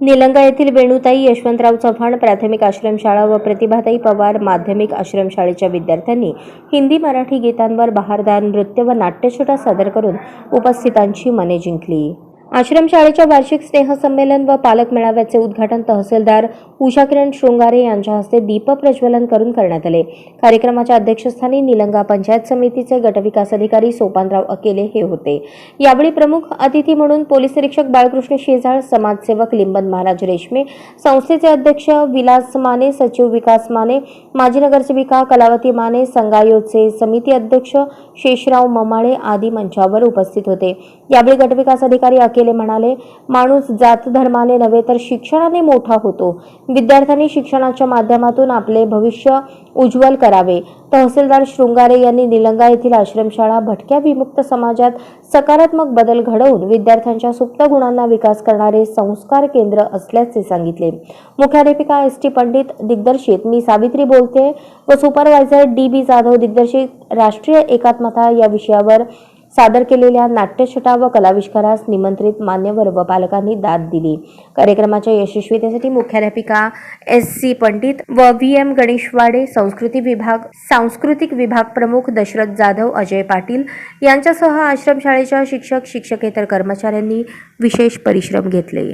निलंगा येथील वेणुताई यशवंतराव चव्हाण प्राथमिक आश्रमशाळा व प्रतिभाताई पवार माध्यमिक आश्रमशाळेच्या विद्यार्थ्यांनी हिंदी मराठी गीतांवर बहारदार नृत्य व नाट्यछटा सादर करून उपस्थितांची मने जिंकली. आश्रमशाळेच्या वार्षिक स्नेहसंमेलन व पालक मेळाव्याचे उद्घाटन तहसीलदार उषा किरण शृंगारे यांच्या हस्ते दीप प्रज्वलन करून करण्यात आले. कार्यक्रमाच्या अध्यक्षस्थानी निलंगा पंचायत समितीचे गटविकास अधिकारी सोपानराव अकेले हे होते. यावेळी प्रमुख अतिथी म्हणून पोलीस निरीक्षक बाळकृष्ण शेजाळ समाजसेवक लिंबन महाराज रेशमे संस्थेचे अध्यक्ष विलास माने सचिव विकास माने माजी नगरसेविका कलावती माने संगायोचे समिती अध्यक्ष शेषराव ममाळे आदी मंचावर उपस्थित होते. यावेळी गटविकास अधिकारी केले म्हणाले माणूस जात धर्माने नव्हे तर शिक्षणाने मोठा होतो. विद्यार्थ्यांनी शिक्षणाच्या माध्यमातून आपले भविष्य उज्ज्वल करावे. तहसीलदार शृंगारे यांनी निलंगा येथील आश्रमशाळा भटक्या विमुक्त समाजात सकारात्मक बदल घडवून विद्यार्थ्यांच्या सुप्त गुणांना विकास करणारे संस्कार केंद्र असल्याचे सांगितले. मुख्याध्यापिका एस टी पंडित दिग्दर्शित मी सावित्री बोलते व सुपरवायझर डी बी जाधव दिग्दर्शित राष्ट्रीय एकात्मता या विषयावर सादर केलेल्या नाट्यछटा व कलाविष्कारास निमंत्रित मान्यवर व पालकांनी दाद दिली. कार्यक्रमाच्या यशस्वीतेसाठी मुख्याध्यापिका एस सी पंडित व व्ही एम गणेशवाडे संस्कृती विभाग सांस्कृतिक विभाग प्रमुख दशरथ जाधव अजय पाटील यांच्यासह आश्रमशाळेच्या शिक्षक शिक्षकेतर कर्मचाऱ्यांनी विशेष परिश्रम घेतले.